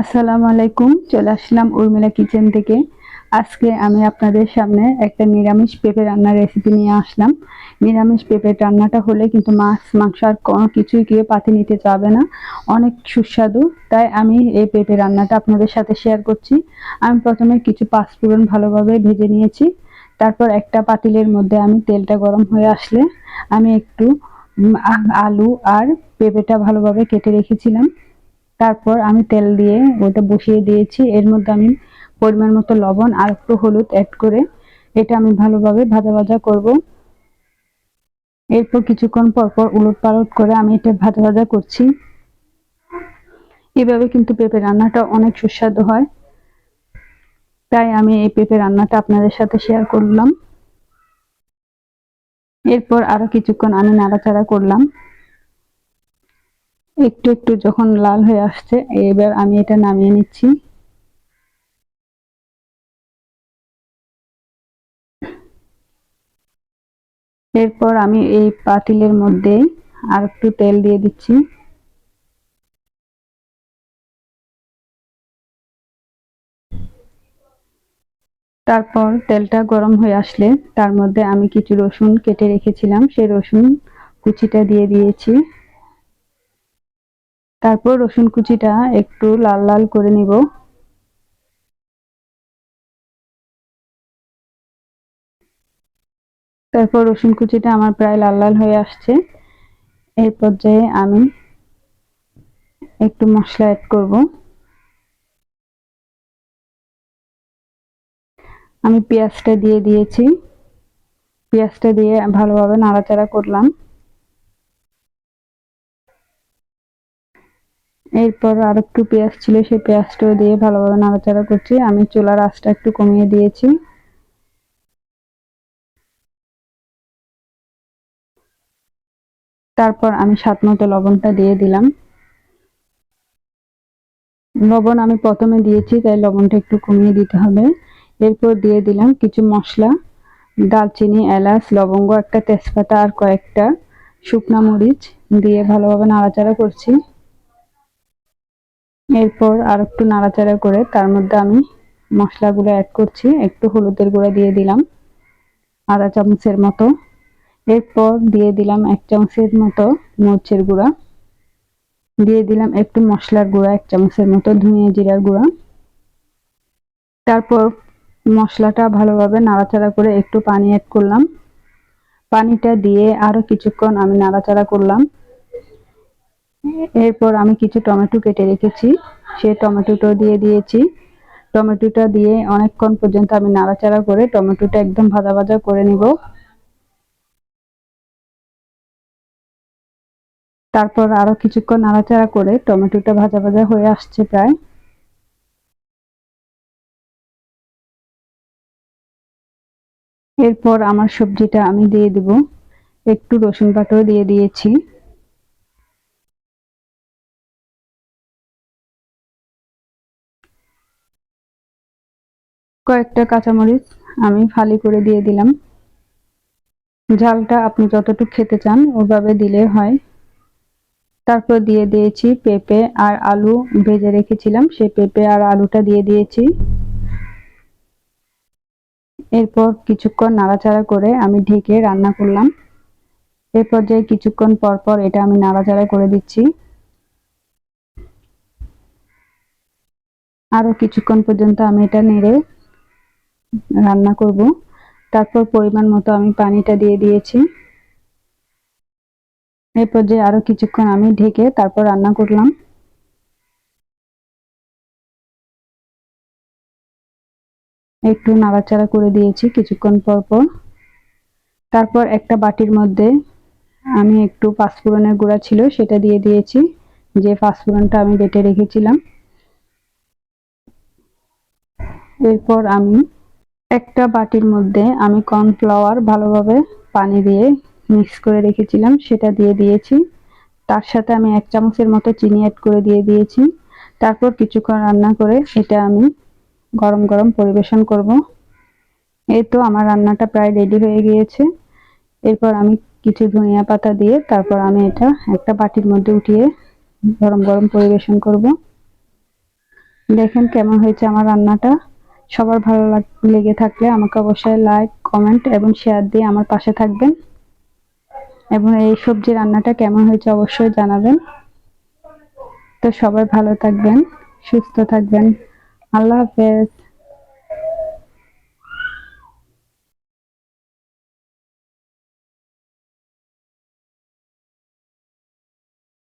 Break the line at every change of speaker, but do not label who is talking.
আসসালামু আলাইকুম, চলে আসলাম উর্মিলা কিচেন থেকে। আজকে আমি আপনাদের সামনে একটা নিরামিষ পেঁপে রান্নার রেসিপি নিয়ে আসলাম। নিরামিষ পেঁপে রান্নাটা হলে কিন্তু মাছ, মাংস আর কোনো কিছুই কেউ পাতি নিতে চাবে না। অনেক সুস্বাদু। তাই আমি এই পেঁপে রান্নাটা আপনাদের সাথে শেয়ার করছি। আমি প্রথমে কিছু পাঁচফোড়ন ভালোভাবে ভেজে নিয়েছি। তারপর একটা পাতিলের মধ্যে আমি তেলটা গরম হয়ে আসলে আমি একটু আলু আর পেঁপেটা ভালোভাবে কেটে রেখেছিলাম। তারপর আমি তেল দিয়ে ওটা বসিয়ে দিয়েছি। এর মধ্যে আমি পরিমাণ মতো লবণ আর একটু হলুদ অ্যাড করে এটা আমি ভালোভাবে ভাজা ভাজা করব। এরপর কিছুক্ষণ পর পর উলট পালট করে আমি এটা ভাজা ভাজা করছি। এভাবে কিন্তু পেঁপে রান্নাটা অনেক সুস্বাদু হয়। তাই আমি এই পেঁপে রান্নাটা আপনাদের সাথে শেয়ার করলাম। এরপর আরও কিছুক্ষণ আমি নাড়াচাড়া করলাম। একটু একটু যখন লাল হয়ে আসছে, এবার আমি এটা নামিয়ে নিচ্ছি। এরপর আমি এই পাতিলের মধ্যে আর একটু তেল দিয়ে দিচ্ছি। তারপর তেলটা গরম হয়ে আসলে তার মধ্যে আমি কিছু রসুন কেটে রেখেছিলাম, সেই রসুন কুচিটা দিয়ে দিয়েছি। তারপর রসুন কুচিটা একটু লাল লাল করে নিব। তারপর রসুন কুচিটা আমার প্রায় লাল লাল হয়ে আসছে। এই পর্যায়ে আমি একটু মশলা অ্যাড করব। আমি পেঁয়াজটা দিয়ে দিয়েছি। পেঁয়াজটা দিয়ে ভালোভাবে নাড়াচাড়া করলাম। এরপর আর একটু পেঁয়াজ ছিল, সেই পেঁয়াজটাও দিয়ে ভালোভাবে নাড়াচাড়া করছি। আমি চুলার আঁচটা একটু কমিয়ে দিয়েছি। তারপর আমি স্বাদ মতো লবণটা দিয়ে দিলাম। লবণ আমি প্রথমে দিয়েছি, তাই লবণটা একটু কমিয়ে দিতে হবে। এরপর দিয়ে দিলাম কিছু মশলা দালচিনি এলাচ, লবঙ্গ, একটা তেজপাতা আর কয়েকটা শুকনা মরিচ দিয়ে ভালোভাবে নাড়াচাড়া করছি। এরপর আর একটু নাড়াচাড়া করে তার মধ্যে আমি মশলাগুলো অ্যাড করছি। একটু হলুদের গুঁড়া দিয়ে দিলাম, আধা চামচের মতো। এরপর দিয়ে দিলাম এক চামচের মতো মরচের গুঁড়া। দিয়ে দিলাম একটু মশলার গুঁড়া, এক চামচের মতো ধনিয়া জিরার গুঁড়া। তারপর মশলাটা ভালোভাবে নাড়াচাড়া করে একটু পানি অ্যাড করলাম। পানিটা দিয়ে আরও কিছুক্ষণ আমি নাড়াচাড়া করলাম। এরপর আমি কিছু টমেটো কেটে রেখেছি। সে টমেটোটাও দিয়ে দিয়েছি। টমেটোটা দিয়ে অনেকক্ষণ পর্যন্ত আমি নাড়াচাড়া করে টমেটোটা একদম ভাজা ভাজা করে নিব। তারপর আরও কিছুক্ষণ নাড়াচাড়া করে টমেটোটা ভাজা ভাজা হয়ে আসছে প্রায়। এরপর আমার সবজিটা আমি দিয়ে দিব। একটু রসুন বাটাও দিয়ে দিয়েছি। কয়েকটা কাঁচামরিচ আমি ফালি করে দিয়ে দিলাম। ঝালটা আপনি যতটুকু খেতে চান ওভাবে দিলে হয়। তারপর দিয়ে দিয়েছি পেঁপে আর আলু ভেজে রেখেছিলাম সেই পেঁপে আর আলুটা দিয়ে দিয়েছি। এরপর কিছুক্ষণ নাড়াচাড়া করে আমি ঢেকে রান্না করলাম। এর পর্যায়ে কিছুক্ষণ পর পর এটা আমি নাড়াচাড়া করে দিচ্ছি। আরও কিছুক্ষণ পর্যন্ত আমি এটা নেড়ে রান্না করব। তারপর পরিমাণ মতো আমি পানিটা দিয়ে দিয়েছি। এরপর পর্যায়ে আরও কিছুক্ষণ আমি ঢেকে তারপর রান্না করলাম। একটু নাড়াচাড়া করে দিয়েছি কিছুক্ষণ পর পর। তারপর একটা বাটির মধ্যে আমি একটু পাঁচফোড়নের গুঁড়া ছিল সেটা দিয়ে দিয়েছি, যে পাঁচফোড়নটা আমি বেটে রেখেছিলাম। এরপর আমি একটা বাটির মধ্যে আমি কর্নফ্লাওয়ার ভালোভাবে পানি দিয়ে মিক্স করে রেখেছিলাম, সেটা দিয়ে দিয়েছি। তার সাথে আমি এক চামচের মতো চিনি অ্যাড করে দিয়ে দিয়েছি। তারপর কিছুক্ষণ রান্না করে এটা আমি গরম গরম পরিবেশন করব। এই তো আমার রান্নাটা প্রায় রেডি হয়ে গিয়েছে। এরপর আমি কিছু ধনিয়া পাতা দিয়ে তারপর আমি এটা একটা বাটির মধ্যে উঠিয়ে গরম গরম পরিবেশন করব। দেখেন কেমন হয়েছে আমার রান্নাটা। সবার ভালো লাগ- থাকলে আমাকে অবশ্যই লাইক কমেন্ট এবং শেয়ার দিয়ে আমার পাশে থাকবেন। এবং এই সবজি রান্নাটা কেমন হয়েছে অবশ্যই জানাবেন। তো সবাই ভালো থাকবেন, সুস্থ থাকবেন। আল্লাহ হাফেজ।